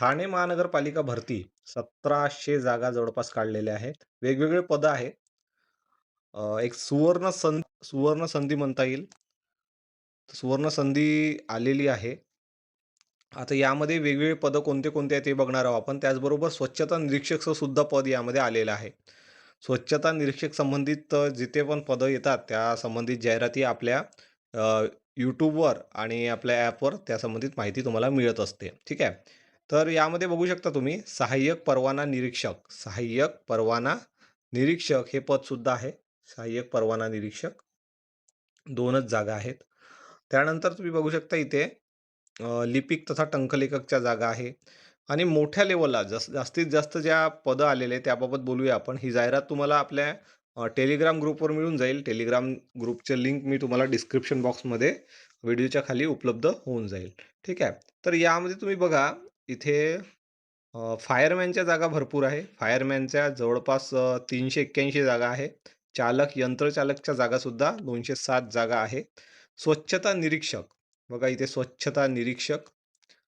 ठाणे महानगरपालिका भरती सतराशे जागा जवळपास काढलेल्या आहेत. वेगवेगळे पदं आहेत. एक सुवर्ण सं सुवर्ण संधी म्हणता येईल. सुवर्ण संधी आलेली आहे. आता यामध्ये वेगवेगळे पदं कोणते-कोणते आहेत ते बघणार आहोत आपण. त्याचबरोबर स्वच्छता निरीक्षकचं सुद्धा पद यामध्ये आलेलं आहे. स्वच्छता निरीक्षक संबंधित जिथे पण पदं येतात त्या संबंधित जाहिराती आपल्या यूट्यूबवर आणि आपल्या ॲपवर त्या संबंधित माहिती तुम्हाला मिळत असते. ठीक आहे. तर यामध्ये बघू शकता तुम्ही सहाय्यक परवाना निरीक्षक, सहाय्यक परवाना निरीक्षक हे पदसुद्धा आहे. सहाय्यक परवाना निरीक्षक दोनच जागा आहेत. त्यानंतर तुम्ही बघू शकता इथे लिपिक तथा टंकलेखकच्या जागा आहे आणि मोठ्या लेवलला जस जास्तीत जास्त ज्या पदं आलेले त्याबाबत बोलूया आपण. ही जाहिरात तुम्हाला आपल्या टेलिग्राम ग्रुपवर मिळून जाईल. टेलिग्राम ग्रुपचे लिंक मी तुम्हाला डिस्क्रिप्शन बॉक्समध्ये व्हिडिओच्या खाली उपलब्ध होऊन जाईल. ठीक आहे. तर यामध्ये तुम्ही बघा इथे फायरमॅनच्या जागा भरपूर आहे. फायरमॅनच्या जवळपास तीनशे एक्क्याऐंशी जागा आहे. चालक, यंत्रचालकच्या जागासुद्धा 207 जागा आहे. स्वच्छता निरीक्षक बघा इथे स्वच्छता निरीक्षक.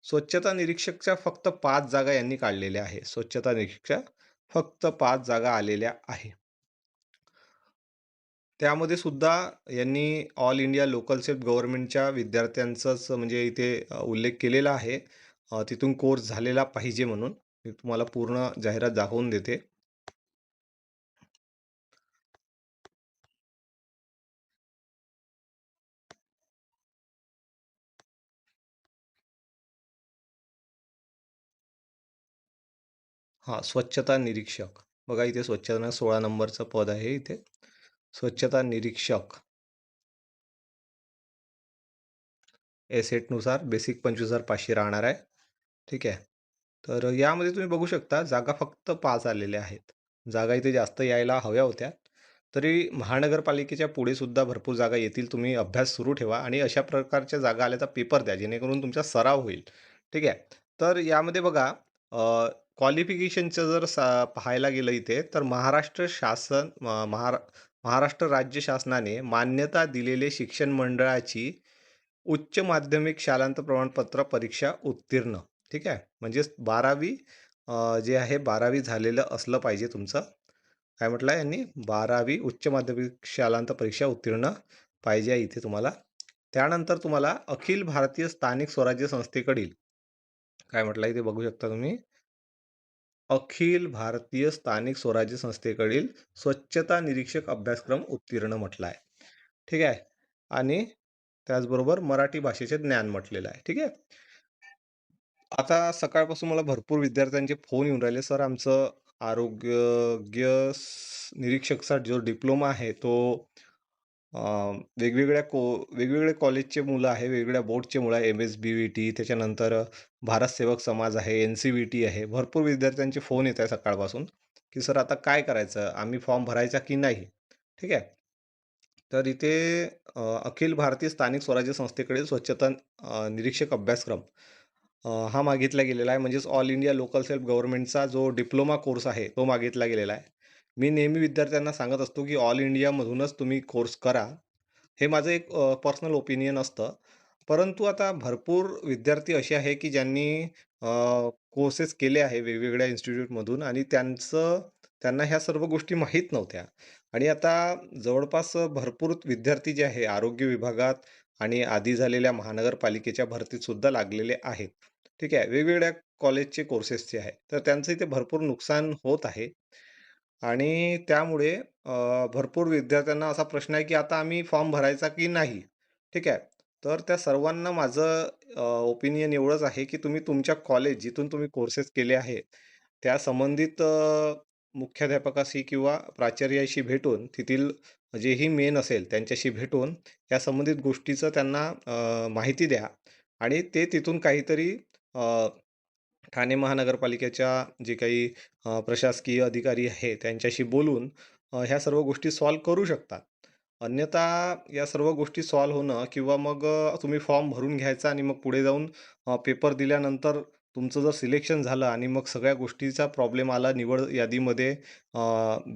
स्वच्छता निरीक्षकच्या फक्त पाच जागा यांनी काढलेल्या आहे. स्वच्छता निरीक्षक फक्त पाच जागा आलेल्या आहे. त्यामध्ये सुद्धा यांनी ऑल इंडिया लोकल सेफ गव्हर्नमेंटच्या विद्यार्थ्यांचाच म्हणजे इथे उल्लेख केलेला आहे. तिथून कोर्स झालेला पाहिजे म्हणून. मी तुम्हाला पूर्ण जाहिरात दाखवून देते. हां, स्वच्छता निरीक्षक. बघा इथे स्वच्छता 16 नंबरचं पद आहे इथे. स्वच्छता निरीक्षक. एसेटनुसार बेसिक 25,500 राहणार आहे. ठीक आहे. तर यामध्ये तुम्ही बघू शकता जागा फक्त 5 आलेल्या आहेत. जागा इथे जास्त यायला हव्या होत्या. तरी महानगरपालिकेच्या पुढे सुद्धा भरपूर जागा येतील. तुम्ही अभ्यास सुरू ठेवा आणि अशा प्रकारच्या जागा आल्याचा पेपर द्या जेणेकरून तुमचा सराव होईल. ठीक आहे. तर यामध्ये बघा अ, क्वालिफिकेशनचं जर सा पाहायला गेलं इथे तर महाराष्ट्र शासन म महारा महाराष्ट्र राज्य शासनाने मान्यता दिलेले शिक्षण मंडळाची उच्च माध्यमिक शालांत प्रमाणपत्र परीक्षा उत्तीर्ण. ठीक आहे. म्हणजेच बारावी जे आहे 12वी झालेलं असलं पाहिजे तुमचं. काय म्हटलं आहे यांनी? 12वी उच्च माध्यमिक शालांत परीक्षा उत्तीर्ण पाहिजे आहे इथे तुम्हाला. त्यानंतर तुम्हाला अखिल भारतीय स्थानिक स्वराज्य संस्थेकडील काय म्हटलं आहे इथे बघू शकता तुम्ही. अखिल भारतीय स्थानिक स्वराज्य संस्थेकडील स्वच्छता निरीक्षक अभ्यासक्रम उत्तीर्ण म्हटला आहे. ठीक आहे. आणि त्याचबरोबर मराठी भाषेचे ज्ञान म्हटलेलं आहे. ठीक आहे. आता सकाळपासून मला भरपूर विद्यार्थ्यांचे फोन येऊन राहिले, "सर आमचं आरोग्य निरीक्षकचा जो डिप्लोमा आहे तो वेगवेगळ्या को वेगवेगळे कॉलेजचे मुलं आहे, वेगवेगळ्या बोर्डचे मुलं आहे, एम-एस-बी-व्ही-टी त्याच्यानंतर भारत सेवक समाज आहे, एन-सी-व्ही-टी आहे." भरपूर विद्यार्थ्यांचे फोन येत आहे सकाळपासून, की "सर आता काय करायचं? आम्ही फॉर्म भरायचा की नाही?" ठीक आहे. तर इथे अ, अखिल भारतीय स्थानिक स्वराज्य संस्थेकडील स्वच्छता अ, निरीक्षक अभ्यासक्रम हा मागितला गेलेला आहे. म्हणजेच ऑल इंडिया लोकल सेल्फ गव्हर्नमेंटचा जो डिप्लोमा कोर्स आहे, तो मागितला गेलेला आहे. मी नेहमी विद्यार्थ्यांना सांगत असतो, की ऑल इंडियामधूनच तुम्ही कोर्स करा. हे माझं एक पर्सनल ओपिनियन असतं. परंतु आता भरपूर विद्यार्थी असे आहे, की ज्यांनी कोर्सेस केले आहे वेगवेगळ्या इन्स्टिट्यूटमधून आणि त्यांचं त्यांना ह्या सर्व गोष्टी माहीत नव्हत्या. आणि आता जवळपास भरपूर विद्यार्थी जे आहे आरोग्य विभागात आणि आधी झालेल्या महानगरपालिकेच्या भरतीत सुद्धा लागलेले आहेत. ठीक आहे. वेगवेगळ्या कॉलेजचे कोर्सेसचे आहे. तर त्यांचं इथे भरपूर नुकसान होत आहे. आणि त्यामुळे अ, भरपूर विद्यार्थ्यांना असा प्रश्न आहे, की आता आम्ही फॉर्म भरायचा की नाही? ठीक आहे. तर त्या सर्वांना माझं ओपिनियन एवढंच आहे, की तुम्ही तुमच्या कॉलेज जिथून तुम्ही कोर्सेस केले आहे, त्या संबंधित अ, मुख्याध्यापकाशी किंवा प्राचार्याशी भेटून तेथील जेही मेन असेल त्यांच्याशी भेटून या संबंधित गोष्टीचं त्यांना अ, माहिती द्या आणि ते तिथून काहीतरी ठाणे महानगरपालिकेच्या जे काही प्रशासकीय अधिकारी आहे त्यांच्याशी बोलून ह्या सर्व गोष्टी सॉल्व करू शकतात. अन्यथा या सर्व गोष्टी सॉल्व होणं किंवा मग तुम्ही फॉर्म भरून घ्यायचा आणि मग पुढे जाऊन पेपर दिल्यानंतर तुमचं जर सिलेक्शन झालं आणि मग सगळ्या गोष्टीचा प्रॉब्लेम आला निवड यादीमध्ये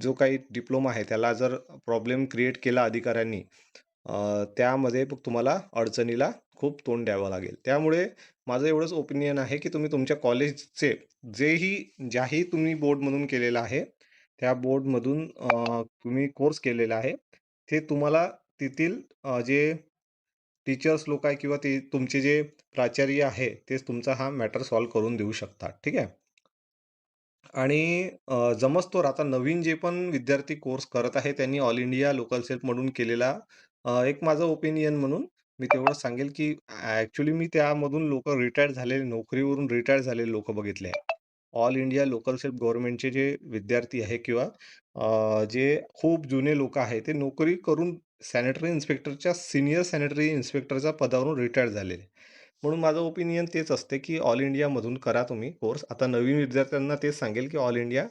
जो काही डिप्लोमा आहे त्याला जर प्रॉब्लेम क्रिएट केला अधिकाऱ्यांनी त्यामध्ये मग तुम्हाला अडचणीला खूप तोंड द्यावं लागेल. त्यामुळे माझं एवढंच ओपिनियन आहे, की तुम्ही तुमच्या कॉलेजचे जेही ज्याही तुम्ही बोर्डमधून केलेलं आहे, त्या बोर्डमधून तुम्ही कोर्स केलेला आहे, ते तुम्हाला तेथील जे टीचर्स लोक आहे किंवा ते तुमचे जे प्राचार्य आहे, तेच तुमचा हा मॅटर सॉल्व करून देऊ शकतात. ठीक आहे. आणि जमस्तोर आता नवीन जे पण विद्यार्थी कोर्स करत आहे, त्यांनी ऑल इंडिया लोकल सेल्फमधून केलेला एक माझं ओपिनियन म्हणून मी तेवढं सांगेल, की ॲक्च्युअली मी त्यामधून लोकं रिटायर्ड झालेले, नोकरीवरून रिटायर झालेले लोकं बघितले आहे. ऑल इंडिया लोकल सेल्फ गव्हर्नमेंटचे जे विद्यार्थी आहे किंवा अ, जे खूप जुने लोकं आहेत, ते नोकरी करून सॅनिटरी इन्स्पेक्टरच्या सीनियर सॅनिटरी इन्स्पेक्टरच्या पदावरून रिटायर झालेले. म्हणून माझं ओपिनियन तेच असते, की ऑल इंडियामधून करा तुम्ही कोर्स. आता नवीन विद्यार्थ्यांना तेच सांगेल, की ऑल इंडिया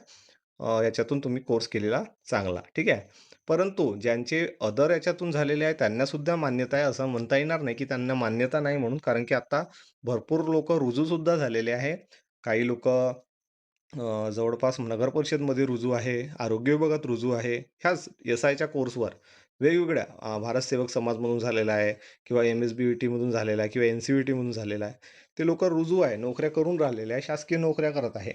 अ, याच्यातून तुम्ही कोर्स केलेला चांगला. ठीक आहे. परंतु ज्यांचे अदर याच्यातून झालेले आहे त्यांनासुद्धा मान्यता आहे असं म्हणता येणार नाही, की त्यांना मान्यता नाही म्हणून. कारण की आता भरपूर लोक रुजूसुद्धा झालेले आहे. काही लोक जवळपास नगर परिषदमध्ये रुजू आहे, आरोग्य विभागात रुजू आहे. ह्याच एस-आयच्या कोर्सवर वेगवेगळ्या भारत सेवक समाजमधून झालेला आहे किंवा एम-एस-बी-व्ही-टीमधून झालेला आहे किंवा एन-सी-व्ही-टीमधून झालेला आहे. ते लोक रुजू आहे, नोकऱ्या करून राहिलेले आहे, शासकीय नोकऱ्या करत आहे.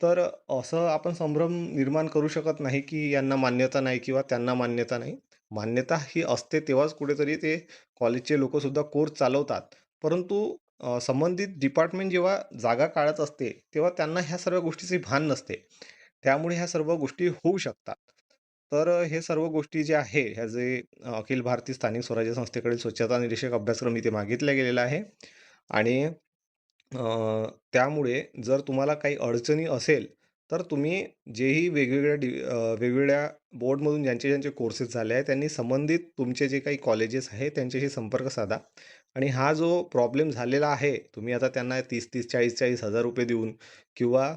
तर असं आपण संभ्रम निर्माण करू शकत नाही, की यांना मान्यता नाही किंवा त्यांना मान्यता नाही. मान्यता ही असते तेव्हाच कुठेतरी ते कॉलेजचे लोकंसुद्धा कोर्स चालवतात. परंतु अ, संबंधित डिपार्टमेंट जेव्हा जागा काढत असते, तेव्हा त्यांना ह्या सर्व गोष्टीचे भान नसते. त्यामुळे ह्या सर्व गोष्टी होऊ शकतात. तर हे सर्व गोष्टी ज्या आहे, ह्या जे अखिल भारतीय स्थानिक स्वराज्य संस्थेकडील स्वच्छता निरीक्षक अभ्यासक्रम इथे मागितला गेलेला आहे आणि त्यामुळे जर तुम्हाला काही अडचणी असेल, तर तुम्ही जेही वेगवेगळ्या डि वेगवेगळ्या बोर्डमधून ज्यांचे ज्यांचे कोर्सेस झाले आहे त्यांनी संबंधित तुमचे जे काही कॉलेजेस आहे त्यांच्याशी संपर्क साधा आणि हा जो प्रॉब्लेम झालेला आहे, तुम्ही आता त्यांना 30-30, 40-40 हजार रुपये देऊन किंवा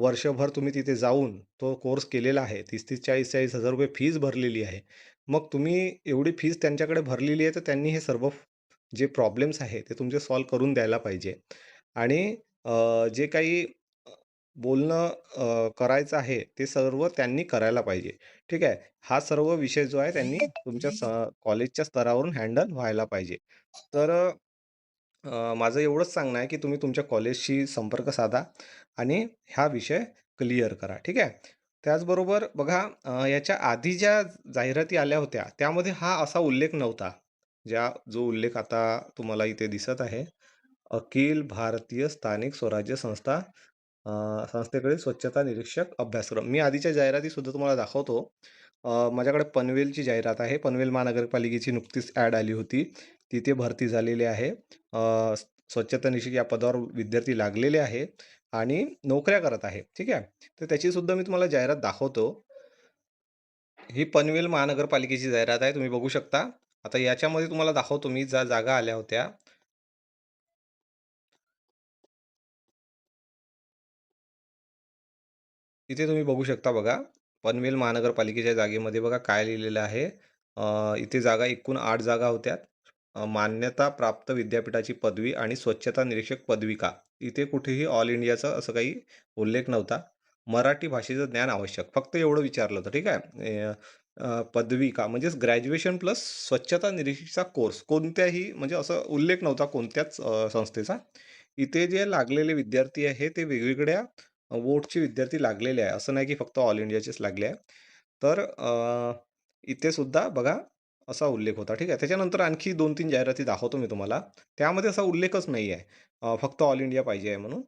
वर्षभर तुम्ही तिथे जाऊन तो कोर्स केलेला आहे. 30-30, 40-40 हजार रुपये फीज भरलेली आहे. मग तुम्ही एवढी फीज त्यांच्याकडे भरलेली आहे, तर त्यांनी हे सर्व जे प्रॉब्लेम्स आहे ते तुमचे सॉल्व्ह करून द्यायला पाहिजे. आणि जे काही बोलणं करायचं आहे, ते सर्व त्यांनी करायला पाहिजे. ठीक आहे. हा सर्व विषय जो आहे त्यांनी तुमच्या स कॉलेजच्या स्तरावरून हँडल व्हायला पाहिजे. तर माझं एवढंच सांगणं आहे, की तुम्ही तुमच्या कॉलेजशी संपर्क साधा आणि हा विषय क्लिअर करा. ठीक आहे. त्याचबरोबर बघा याच्या आधी ज्या जाहिराती आल्या होत्या, त्यामध्ये हा असा उल्लेख नव्हता. ज्या जो उल्लेख आता तुम्हाला इथे दिसत आहे. अखिल भारतीय स्थानिक स्वराज्य संस्था संस्थेकडील स्वच्छता निरीक्षक अभ्यासक्रम. मी आधीच्या जाहिरातीसुद्धा तुम्हाला दाखवतो. माझ्याकडे पनवेलची जाहिरात आहे. पनवेल महानगरपालिकेची नुकतीच ॲड आली होती. तिथे भरती झालेली आहे. स्वच्छता निरीक्षक या पदावर विद्यार्थी लागलेले आहे आणि नोकऱ्या करत आहे. ठीक आहे. तर त्याचीसुद्धा मी तुम्हाला जाहिरात दाखवतो. ही पनवेल महानगरपालिकेची जाहिरात आहे. तुम्ही बघू शकता. आता याच्यामध्ये तुम्हाला दाखवतो मी ज्या जागा आल्या होत्या. इथे तुम्ही बघू शकता बघा. पनवेल महानगरपालिकेच्या जागेमध्ये बघा काय लिहिलेलं आहे. इथे जागा एकूण आठ जागा होत्या. मान्यता प्राप्त विद्यापीठाची पदवी आणि स्वच्छता निरीक्षक पदविका. इथे कुठेही ऑल इंडियाचा असं काही उल्लेख नव्हता. मराठी भाषेचं ज्ञान आवश्यक. फक्त एवढं विचारलं होतं. ठीक आहे. अ, पदविका म्हणजेच ग्रॅज्युएशन प्लस स्वच्छता निरीक्षकचा कोर्स. कोणत्याही म्हणजे असं उल्लेख नव्हता कोणत्याच संस्थेचा. इथे जे लागलेले विद्यार्थी आहे ते वेगवेगळ्या वोटचे विद्यार्थी लागलेले आहे. असं नाही की फक्त ऑल इंडियाचेच लागले आहे. तर इथे सुद्धा बघा असा उल्लेख होता. ठीक आहे. त्याच्यानंतर आणखी 2-3 जाहिराती दाखवतो मी तुम्हाला. त्यामध्ये असा उल्लेखच नाही आहे. फक्त ऑल इंडिया पाहिजे आहे म्हणून.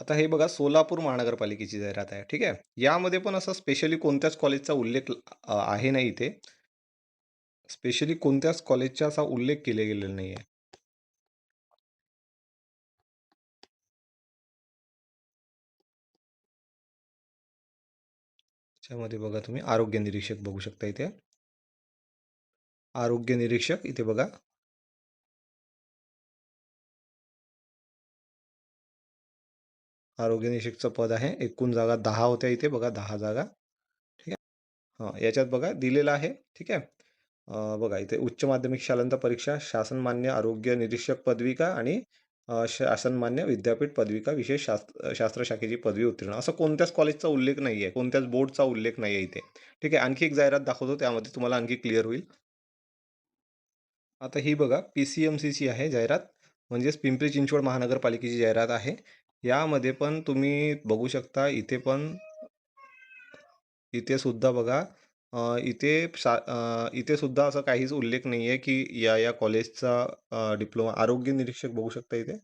आता हे बघा सोलापूर महानगरपालिकेची जाहिरात आहे. ठीक आहे. यामध्ये पण असा स्पेशली कोणत्याच कॉलेजचा उल्लेख आहे नाही इथे. स्पेशली कोणत्याच कॉलेजचा असा उल्लेख केला गेलेला नाही आहे. त्यामध्ये बघा तुम्ही आरोग्य निरीक्षक बघू शकता इथे. आरोग्य निरीक्षक इथे बघा. आरोग्य निरीक्षकचं पद आहे. एकूण जागा दहा होत्या इथे बघा दहा जागा. ठीक आहे. हां, याच्यात बघा दिलेलं आहे. ठीक आहे. बघा इथे उच्च माध्यमिक शालांत परीक्षा, शासनमान्य आरोग्य निरीक्षक पदविका आणि शासनमान्य विद्यापीठ पदविका विशेष शास्त्र शास्त्र शाखेची पदवी उत्तीर्ण. असं कोणत्याच कॉलेजचा उल्लेख नाही आहे. कोणत्याच बोर्डचा उल्लेख नाही आहे इथे. ठीक आहे. आणखी एक जाहिरात दाखवतो त्यामध्ये तुम्हाला आणखी क्लिअर होईल. आता ही बघा पी-सी-एम-सीची आहे जाहिरात. म्हणजेच पिंपरी चिंचवड महानगरपालिकेची जाहिरात आहे. यामध्ये पण तुम्ही बघू शकता इथे पण इथे सुद्धा बघा अ, इथे शा अ, इथे सुद्धा असं काहीच उल्लेख नाही आहे, की या, या कॉलेजचा अ, डिप्लोमा आरोग्य निरीक्षक बघू शकता इथे.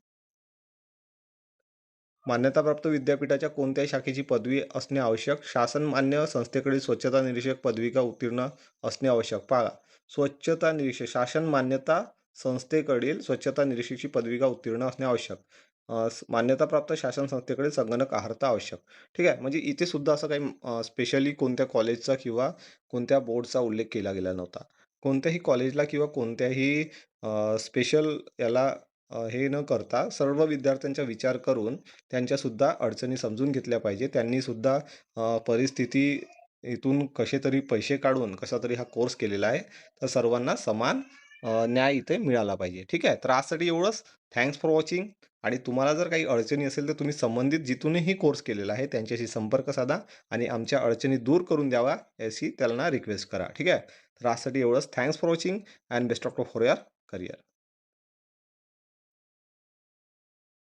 मान्यताप्राप्त विद्यापीठाच्या कोणत्याही शाखेची पदवी असणे आवश्यक. शासन मान्य संस्थेकडील स्वच्छता निरीक्षक पदविका उत्तीर्ण असणे आवश्यक. पहा, स्वच्छता निरीक्षक शासन मान्यता संस्थेकडील स्वच्छता निरीक्षकची पदविका उत्तीर्ण असणे आवश्यक. मान्यताप्राप्त शासन संस्थेकडील संगणक अर्हता आवश्यक. ठीक आहे. म्हणजे इथे सुद्धा असं काही स्पेशली कोणत्या कॉलेजचा किंवा कोणत्या बोर्डचा उल्लेख केला गेला नव्हता. कोणत्याही कॉलेजला किंवा कोणत्याही स्पेशल याला हे न करता सर्व विद्यार्थ्यांचा विचार करून त्यांच्यासुद्धा अडचणी समजून घेतल्या पाहिजे. त्यांनीसुद्धा परिस्थिती इथून कसे तरी पैसे काढून कसा तरी हा कोर्स केलेला आहे. तर सर्वांना समान न्याय इथे मिळाला पाहिजे. ठीक आहे. तर आजसाठी एवढंच. थँक्स फॉर वॉचिंग आणि तुम्हाला जर काही अडचणी असेल तर तुम्ही संबंधित जिथूनही कोर्स केलेला आहे त्यांच्याशी संपर्क साधा आणि आमच्या अडचणी दूर करून द्यावा याची त्यांना रिक्वेस्ट करा. ठीक आहे. तर आजसाठी एवढंच. Thanks for watching and best of for your career.